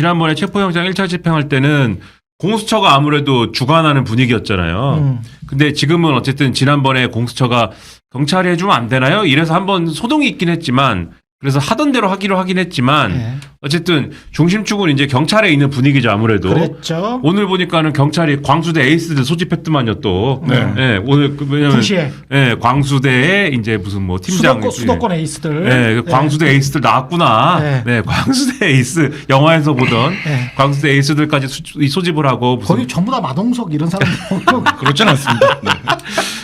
지난번에 체포영장 1차 집행할 때는 공수처가 아무래도 주관하는 분위기였잖아요. 음. 근데 지금은 어쨌든 지난번에 공수처가 경찰이 해주면 안 되나요? 이래서 한번 소동이 있긴 했지만 그래서 하던 대로 하기로 하긴 했지만 예. 어쨌든 중심축은 이제 경찰에 있는 분위기죠 아무래도. 그랬죠. 오늘 보니까는 경찰이 광수대 에이스들 소집했더만요 또. 네. 예, 오늘 그 왜냐면 2시에 예, 광수대에 이제 무슨 뭐 팀장 수도권, 수도권 에이스들. 예, 그 광수대 에이스들 나왔구나. 네. 네. 광수대 에이스 영화에서 보던 예. 광수대 에이스들까지 수, 소집을 하고 무슨 거의 전부 다 마동석 이런 사람들. 그렇진 않습니다. 네.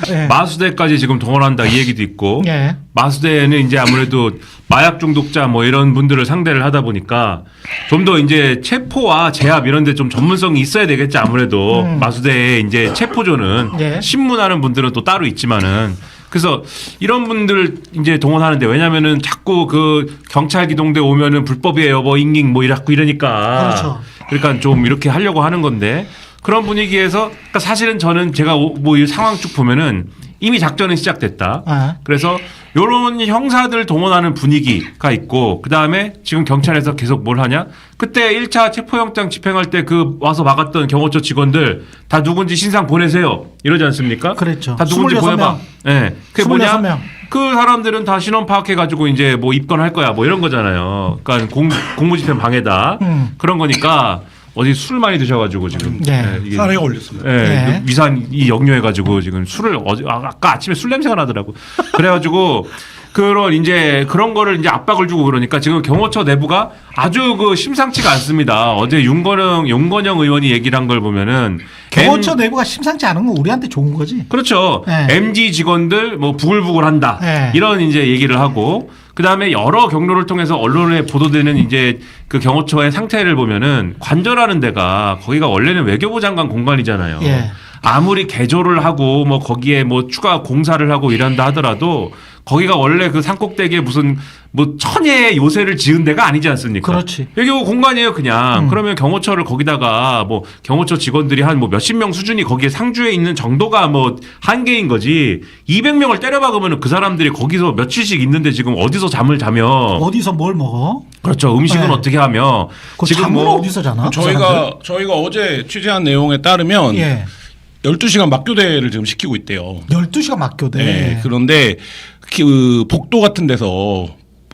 예. 마수대까지 지금 동원한다 이 얘기도 있고 예. 마수대는 이제 아무래도 마약 중독자 뭐 이런 분들을 상대를 하다 보니까 좀 더 이제 체포와 제압 이런 데 좀 전문성이 있어야 되겠지 아무래도 음. 마수대의 이제 체포조는 예. 신문하는 분들은 또 따로 있지만은 그래서 이런 분들 이제 동원하는데 왜냐면은 자꾸 그 경찰 기동대 오면은 불법이에요 뭐 잉잉 뭐 이라고 이러니까 그렇죠. 그러니까 좀 이렇게 하려고 하는 건데 그런 분위기에서 그러니까 사실은 저는 제가 뭐이 상황 쭉 보면은 이미 작전은 시작됐다. 아. 그래서 요런 형사들 동원하는 분위기가 있고 그다음에 지금 경찰에서 계속 뭘 하냐? 그때 1차 체포영장 집행할 때 그 와서 막았던 경호처 직원들 다 누군지 신상 보내세요. 이러지 않습니까? 그랬죠. 다 누군지 26 보내봐. 명. 예. 네. 그게 뭐냐? 26명. 그 사람들은 다 신원 파악해가지고 이제 뭐 입건할 거야 뭐 이런 거잖아요. 그러니까 공, 공무집행 방해다. 음. 그런 거니까 어디 술 많이 드셔가지고 지금 네. 예, 이게 사례가 올렸습니다. 예, 네. 그 위산이 역류해가지고 지금 술을 어제 아, 아까 아침에 술 냄새가 나더라고. 그래가지고 그런 이제 그런 거를 이제 압박을 주고 그러니까 지금 경호처 내부가 아주 그 심상치가 않습니다. 어제 윤건영 윤건영 의원이 얘기를 한 걸 보면은 경호처 M- 내부가 심상치 않은 건 우리한테 좋은 거지. 그렇죠. 네. MG 직원들 뭐 부글부글한다 네. 이런 이제 얘기를 하고 그 다음에 여러 경로를 통해서 언론에 보도되는 이제 그 경호처의 상태를 보면은 관절하는 데가 거기가 원래는 외교부 장관 공간이잖아요. 예. 아무리 개조를 하고 뭐 거기에 뭐 추가 공사를 하고 이런다 하더라도 거기가 원래 그 산꼭대기에 무슨 뭐 천혜의 요새를 지은 데가 아니지 않습니까? 그렇지. 외교부 공간이에요, 그냥. 음. 그러면 경호처를 거기다가 뭐 경호처 직원들이 한 뭐 몇십 명 수준이 거기에 상주에 있는 정도가 뭐 한계인 거지. 200명을 때려박으면 그 사람들이 거기서 며칠씩 있는데 지금 어디서 잠을 자며 어디서 뭘 먹어? 그렇죠. 음식은 네. 어떻게 하며 그 지금 잠은 뭐 어디서 자나? 그? 저희가 저희가 어제 취재한 내용에 따르면 예. 12시간 막교대를 지금 시키고 있대요. 12시간 막교대. 네. 그런데 그 복도 같은 데서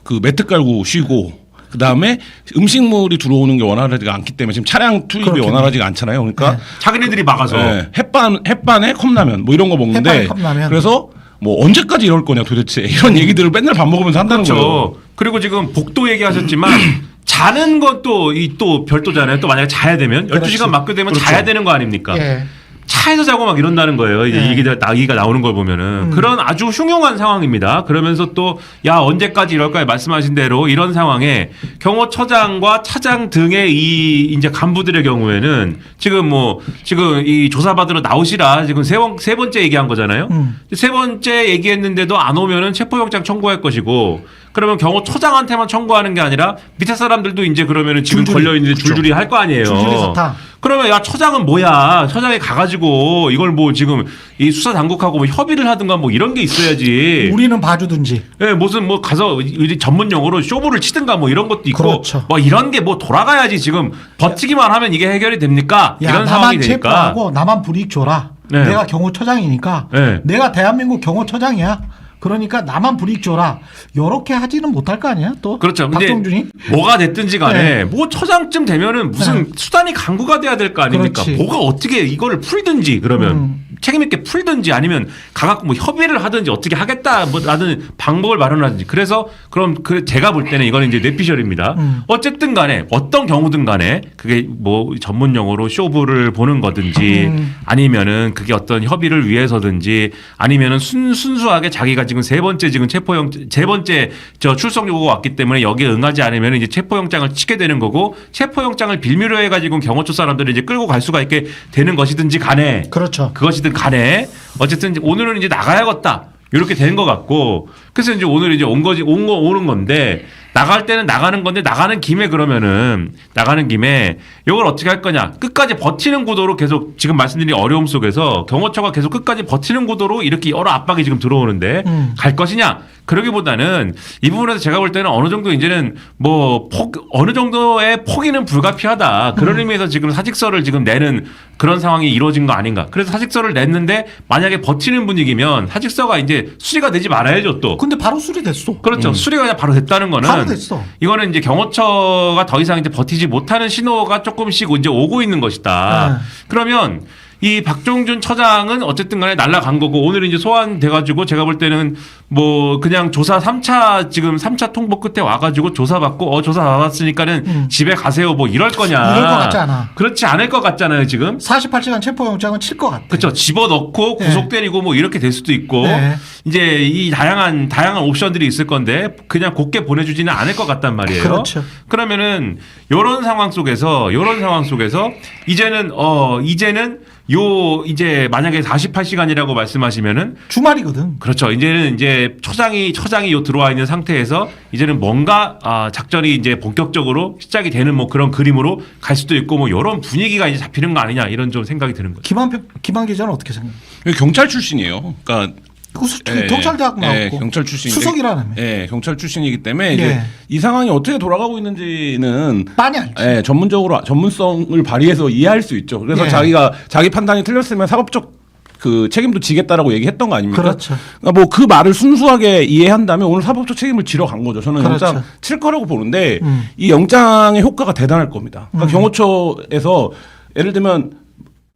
그 매트 깔고 쉬고 그 다음에 음식물이 들어오는 게 원활하지가 않기 때문에 지금 차량 투입이 그렇겠네. 원활하지가 않잖아요. 그러니까 네. 자기네들이 막아서 네, 햇반 햇반에 컵라면 뭐 이런 거 먹는데 햇반에 컵라면. 그래서 뭐 언제까지 이럴 거냐 도대체 이런 얘기들을 맨날 밥 먹으면서 한다는 거예요. 그렇죠. 그리고 지금 복도 얘기하셨지만 자는 것도 이 또 별도잖아요. 또 만약에 자야 되면 12시간 막게 되면 그렇죠. 자야 되는 거 아닙니까? 예. 차에서 자고 막 이런다는 거예요. 이제 네. 얘기가 나기가 나오는 걸 보면은 음. 그런 아주 흉흉한 상황입니다. 그러면서 또 야 언제까지 이럴까 말씀하신 대로 이런 상황에 경호처장과 차장 등의 이 이제 간부들의 경우에는 지금 뭐 지금 이 조사받으러 나오시라 지금 세, 번, 세 번째 얘기한 거잖아요. 음. 세 번째 얘기했는데도 안 오면은 체포영장 청구할 것이고 그러면 경호처장한테만 청구하는 게 아니라 밑에 사람들도 이제 그러면은 지금 줄줄이. 걸려 있는데 줄줄이 할 거 아니에요. 줄줄이 사탕. 그러면 야 처장은 뭐야? 처장이 가가지고 이걸 뭐 지금 이 수사 당국하고 뭐 협의를 하든가 뭐 이런 게 있어야지. 우리는 봐주든지. 예, 무슨 뭐 가서 우리 전문 용어로 쇼부를 치든가 뭐 이런 것도 있고 그렇죠. 뭐 이런 게 뭐 돌아가야지 지금 버티기만 하면 이게 해결이 됩니까? 야, 이런 상황이 나만 되니까. 체포하고 나만 불이익 줘라. 네. 내가 경호처장이니까. 네. 내가 대한민국 경호처장이야. 그러니까 나만 불이익 줘라. 요렇게 하지는 못할 거 아니야? 또 그렇죠. 근데 박정준이 뭐가 됐든지 간에 네. 뭐 처장쯤 되면은 무슨 수단이 강구가 돼야 될 거 아닙니까? 그렇지. 뭐가 어떻게 이거를 풀든지 그러면 음. 책임 있게 풀든지 아니면 가갖고 뭐 협의를 하든지 어떻게 하겠다 뭐라는 방법을 마련하든지 그래서 그럼 그 제가 볼 때는 이거는 이제 뇌피셜입니다. 음. 어쨌든 간에 어떤 경우든 간에 그게 뭐 전문 용어로 쇼부를 보는 거든지 음. 아니면은 그게 어떤 협의를 위해서든지 아니면은 순, 순수하게 자기가 지금 세 번째 지금 체포영 세 번째 저 출석 요구가 왔기 때문에 여기에 응하지 않으면 이제 체포영장을 치게 되는 거고 체포영장을 빌미로 해가지고 경호처 사람들을 이제 끌고 갈 수가 있게 되는 것이든지 간에 그렇죠. 그것이든 간에 어쨌든 이제 오늘은 이제 나가야겠다. 이렇게 된 것 같고 그래서 이제 오늘 이제 온 거지 온 거 오는 건데 나갈 때는 나가는 건데 나가는 김에 그러면은 나가는 김에 이걸 어떻게 할 거냐? 끝까지 버티는 구도로 계속 지금 말씀드린 어려움 속에서 경호처가 계속 끝까지 버티는 구도로 이렇게 여러 압박이 지금 들어오는데 음. 갈 것이냐? 그러기보다는 이 부분에서 제가 볼 때는 어느 정도 이제는 뭐폭 어느 정도의 포기는 불가피하다. 그런 의미에서 지금 사직서를 지금 내는 그런 상황이 이루어진 거 아닌가. 그래서 사직서를 냈는데 만약에 버티는 분위기면 사직서가 이제 수리가 되지 말아야죠 또. 근데 바로 수리됐어. 그렇죠. 수리가 그냥 바로 됐다는 거는 됐어. 이거는 이제 경호처가 더 이상 이제 버티지 못하는 신호가 조금씩 이제 오고 있는 것이다. 네. 그러면 이 박종준 처장은 어쨌든 간에 날라간 거고 오늘 이제 소환돼 가지고 제가 볼 때는 뭐 그냥 조사 3차 지금 3차 통보 끝에 와 가지고 조사 받고 어 조사 받았으니까는 음. 집에 가세요 뭐 이럴 거냐. 이럴 것 같지 않아. 그렇지 않을 것 같잖아요, 지금. 48시간 체포영장은 칠 것 같아. 그렇죠. 집어넣고 네. 구속 때리고 뭐 이렇게 될 수도 있고 네. 이제 이 다양한 다양한 옵션들이 있을 건데 그냥 곱게 보내주지는 않을 것 같단 말이에요. 그렇죠. 그러면은 요런 상황 속에서 요런 상황 속에서 이제는 어 이제는 요 이제 만약에 48시간이라고 말씀하시면은 주말이거든. 그렇죠. 이제는 이제 처장이 처장이 요 들어와 있는 상태에서 이제는 뭔가 아, 작전이 이제 본격적으로 시작이 되는 뭐 그런 그림으로 갈 수도 있고 뭐 이런 분위기가 이제 잡히는 거 아니냐 이런 좀 생각이 드는 거죠. 김한 김한 기자는 어떻게 생각해? 경찰 출신이에요. 그러니까 그 수- 예, 경찰대학 예, 나왔고 경찰 출신 수석이라는. 예, 경찰 출신이기 때문에 이제 예. 이 상황이 어떻게 돌아가고 있는지는 많이 알지. 예, 전문적으로 전문성을 발휘해서 이해할 수 있죠. 그래서 예. 자기가 자기 판단이 틀렸으면 사법적 그 책임도 지겠다라고 얘기했던 거 아닙니까? 그렇죠. 뭐그 말을 순수하게 이해한다면 오늘 사법적 책임을 지러 간 거죠. 저는 그렇죠. 영장 칠 거라고 보는데 음. 이 영장의 효과가 대단할 겁니다. 그러니까 경호처에서 예를 들면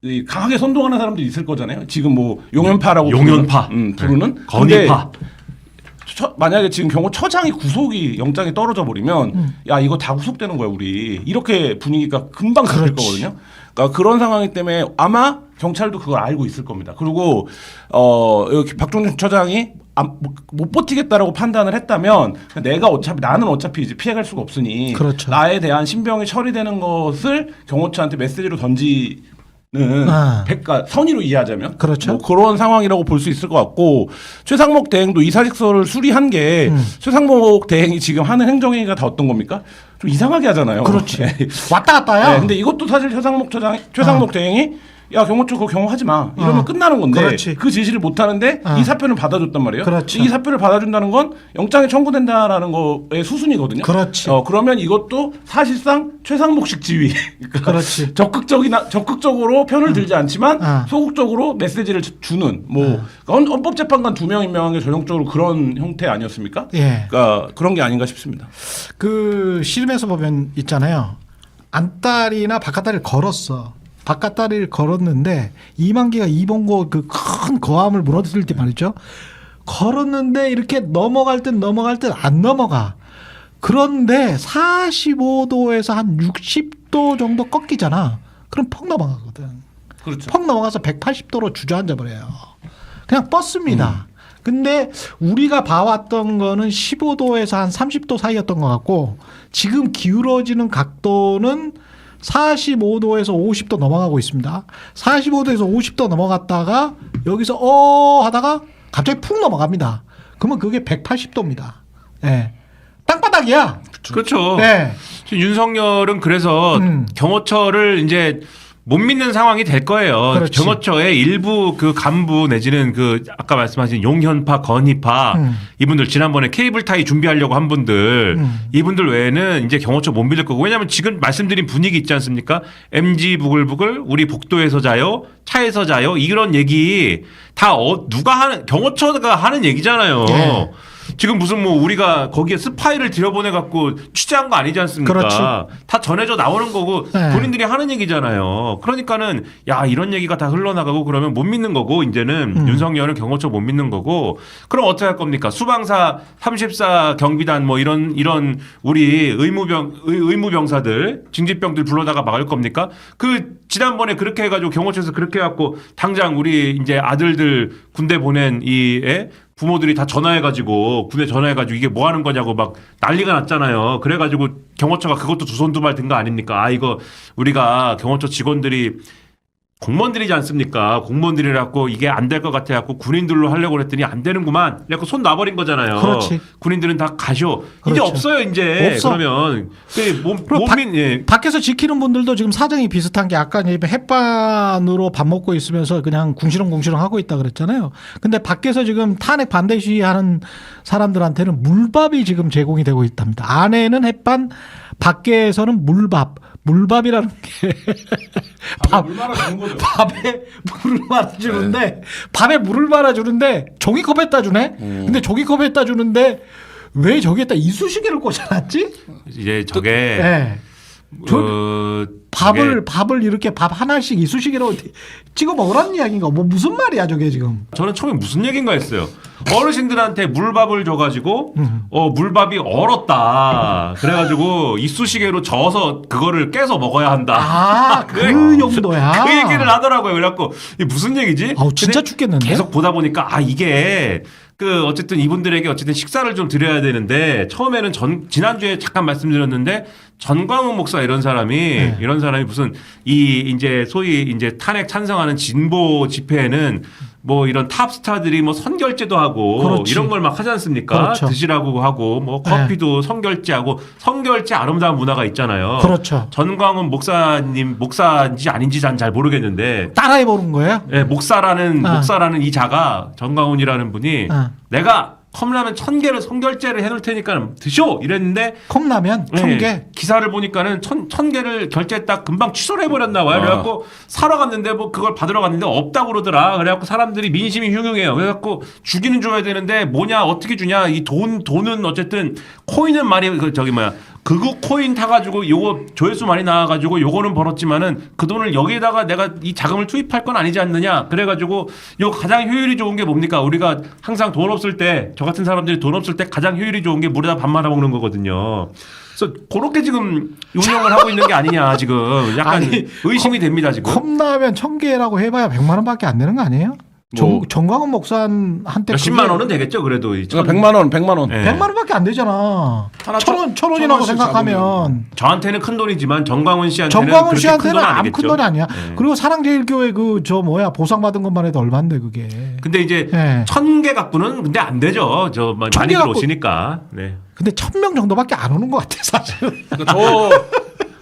이 강하게 선동하는 사람들이 있을 거잖아요. 지금 뭐 용연파라고 용연파. 부르는, 음, 부르는 네. 건의파. 근데 처- 만약에 지금 경호처장이 구속이 영장이 떨어져 버리면 음. 야 이거 다 구속되는 거야 우리 이렇게 분위기가 금방 그렇지. 거거든요. 그러니까 그런 상황이기 때문에 아마 경찰도 그걸 알고 있을 겁니다. 그리고 어 여기 박종준 처장이 안- 못- 못 버티겠다라고 판단을 했다면 내가 어차피 나는 어차피 이제 피해갈 수가 없으니 그렇죠. 나에 대한 신병이 처리되는 것을 경호처한테 메시지로 던지는 아. 백가 선의로 이해하자면 그렇죠. 뭐 그런 상황이라고 볼 수 있을 것 같고 최상목 대행도 이 사직서를 수리한 게 음. 최상목 대행이 지금 하는 행정행위가 다 어떤 겁니까? 좀 이상하게 하잖아요. 그렇지. 네. 왔다 갔다야. 네, 근데 이것도 사실 최상목 처장 최상목 대행이 야 경호처 그거 경호하지 마 이러면 어. 끝나는 건데 그렇지. 그 지시를 못 하는데 어. 이 사표는 받아줬단 말이에요. 그렇죠. 이 사표를 받아준다는 건 영장이 청구된다라는 거의 수순이거든요. 그렇지. 어, 그러면 이것도 사실상 최상목식 지위. 그러니까 그렇지. 적극적이나 적극적으로 편을 들지 않지만 어. 소극적으로 메시지를 주- 주는 뭐 헌- 헌법재판관 두 명 임명한 게 전형적으로 그런 형태 아니었습니까? 예. 그러니까 그런 게 아닌가 싶습니다. 그 씨름에서 보면 있잖아요. 안딸이나 바깥다리를 걸었어. 바깥다리를 걸었는데 이만기가 이봉고 그 큰 거함을 무너뜨릴 때 말이죠. 걸었는데 이렇게 넘어갈 땐 넘어갈 땐안 넘어가. 그런데 45도에서 한 60도 정도 꺾이잖아. 그럼 퍽 넘어가거든. 그렇죠. 퍽 넘어가서 180도로 주저앉아 버려요. 그냥 뻗습니다. 근데 우리가 봐왔던 거는 15도에서 한 30도 사이였던 것 같고 지금 기울어지는 각도는 45도에서 50도 넘어가고 있습니다. 45도에서 50도 넘어갔다가 여기서 어 하다가 갑자기 푹 넘어갑니다. 그러면 그게 180도입니다. 예. 땅바닥이야. 그렇죠. 네. 윤석열은 그래서 음. 경호처를 이제 못 믿는 상황이 될 거예요. 그렇지. 경호처의 일부 그 간부 내지는 그 아까 말씀하신 용현파, 건희파 음. 이분들 지난번에 케이블 타이 준비하려고 한 분들 음. 이분들 외에는 이제 경호처 못 믿을 거고 왜냐하면 지금 말씀드린 분위기 있지 않습니까? MG 부글부글 우리 복도에서 자요, 차에서 자요 이런 얘기 다 어, 누가 하는 경호처가 하는 얘기잖아요. 예. 지금 무슨 뭐 우리가 거기에 스파이를 들여보내 갖고 취재한 거 아니지 않습니까? 그렇지. 다 전해져 나오는 거고 네. 본인들이 하는 얘기잖아요. 그러니까는 야 이런 얘기가 다 흘러나가고 그러면 못 믿는 거고 이제는 음. 윤석열은 경호처 못 믿는 거고 그럼 어떻게 할 겁니까? 수방사 34 경비단 뭐 이런 이런 우리 의무병 의, 의무병사들 징집병들 불러다가 막을 겁니까? 그 지난번에 그렇게 해가지고 경호처에서 그렇게 해갖고 당장 우리 이제 아들들 군대 보낸 이 애? 부모들이 다 전화해가지고 군에 전화해가지고 이게 뭐 하는 거냐고 막 난리가 났잖아요. 그래가지고 경호처가 그것도 두 손 두 발 든 거 아닙니까? 아 이거 우리가 경호처 직원들이 공무원들이지 않습니까? 공무원들이라고 이게 안 될 것 같아 갖고 군인들로 하려고 그랬더니 안 되는구만. 그래갖고 손 놔버린 거잖아요. 그렇지. 군인들은 다 가쇼. 이제 그렇죠. 없어요 이제. 없어. 그러면 그 몸, 박- 몸민 예. 밖에서 지키는 분들도 지금 사정이 비슷한 게 아까 이제 햇반으로 밥 먹고 있으면서 그냥 궁시렁궁시렁 하고 있다 그랬잖아요. 근데 밖에서 지금 탄핵 반대 시위하는 사람들한테는 물밥이 지금 제공이 되고 있답니다. 안에는 햇반, 밖에서는 물밥. 물밥이라는 게 밥, 얼마나 좋은 거죠. 밥에 물을 말아주는데 밥에 물을 말아주는데 종이컵에다 주네. 근데 종이컵에다 주는데 왜 저기에다 이쑤시개를 꽂아놨지? 이제 저게 네. 저- 어, 밥을 저게 밥을 이렇게 밥 하나씩 이쑤시개로 찍어 먹으라는 이야기인가? 뭐 무슨 말이야 저게 지금? 저는 처음에 무슨 얘기인가 했어요. 어르신들한테 물밥을 줘가지고 음. 어 물밥이 얼었다. 그래가지고 이쑤시개로 저어서 그거를 깨서 먹어야 한다. 아, 그 네. 용도야. 그 얘기를 하더라고요. 그래갖고 이게 무슨 얘기지? 아우 진짜 근데 죽겠는데. 계속 보다 보니까 아 이게 그 어쨌든 이분들에게 어쨌든 식사를 좀 드려야 되는데 처음에는 전 지난주에 잠깐 말씀드렸는데 전광훈 목사 이런 사람이 네. 이런 사람이 무슨 이 이제 소위 이제 탄핵 찬성하는 진보 집회에는 뭐 이런 탑스타들이 뭐 선결제도 하고 그렇지. 이런 걸 막 하지 않습니까? 그렇죠. 드시라고 하고 뭐 네. 커피도 선결제하고 선결제 아름다운 문화가 있잖아요. 그렇죠. 전광훈 목사님 목사인지 아닌지 난잘 모르겠는데 따라해 보는 거예요? 예, 목사라는 아. 목사라는 이 자가 정광훈이라는 분이 아. 내가 컵라면 천 개를 선결제를 해놓을 테니까 드셔 이랬는데 컵라면 천 예, 개. 기사를 보니까는 천, 천 개를 결제했다 금방 취소를 해버렸나 봐요. 아. 그래갖고 사러 갔는데 뭐 그걸 받으러 갔는데 없다고 그러더라. 그래갖고 사람들이 민심이 흉흉해요. 그래갖고 주기는 줘야 되는데 뭐냐 어떻게 주냐 이 돈 돈은 어쨌든 코인은 많이 그 저기 뭐야 극우 코인 타가지고 요거 조회수 많이 나와가지고 요거는 벌었지만은 그 돈을 여기에다가 내가 이 자금을 투입할 건 아니지 않느냐 그래가지고 요 가장 효율이 좋은 게 뭡니까 우리가 항상 돈 없을 때 저 같은 사람들이 돈 없을 때 가장 효율이 좋은 게 물에다 밥 말아 먹는 거거든요. 그래서 그렇게 지금 운영을 하고 있는 게 아니냐 지금 약간 아니, 의심이 됩니다 지금. 컵라면 천 개라고 해봐야 백만 원밖에 안 되는 거 아니에요? 정, 뭐. 정광훈 목사한테 몇십만 원은 되겠죠 그래도 이 천- 그러니까 100만 원, 100만 원. 예. 백만 원밖에 안 되잖아. 하나 천 원, 천 원이라고 원씩 생각하면 저한테는 큰 돈이지만 정광훈 씨한테는 정광훈 그렇게 씨한테는 큰 돈은 아무 아니겠죠. 큰 돈이 아니야. 예. 그리고 사랑제일교회 그 저 뭐야 보상 받은 것만 해도 얼마인데 그게. 근데 이제 예. 천 개 갖고는 근데 안 되죠. 저 많이 천개 갖고- 오시니까. 네. 근데 천 명 정도밖에 안 오는 것 같아 사실. 그러니까 저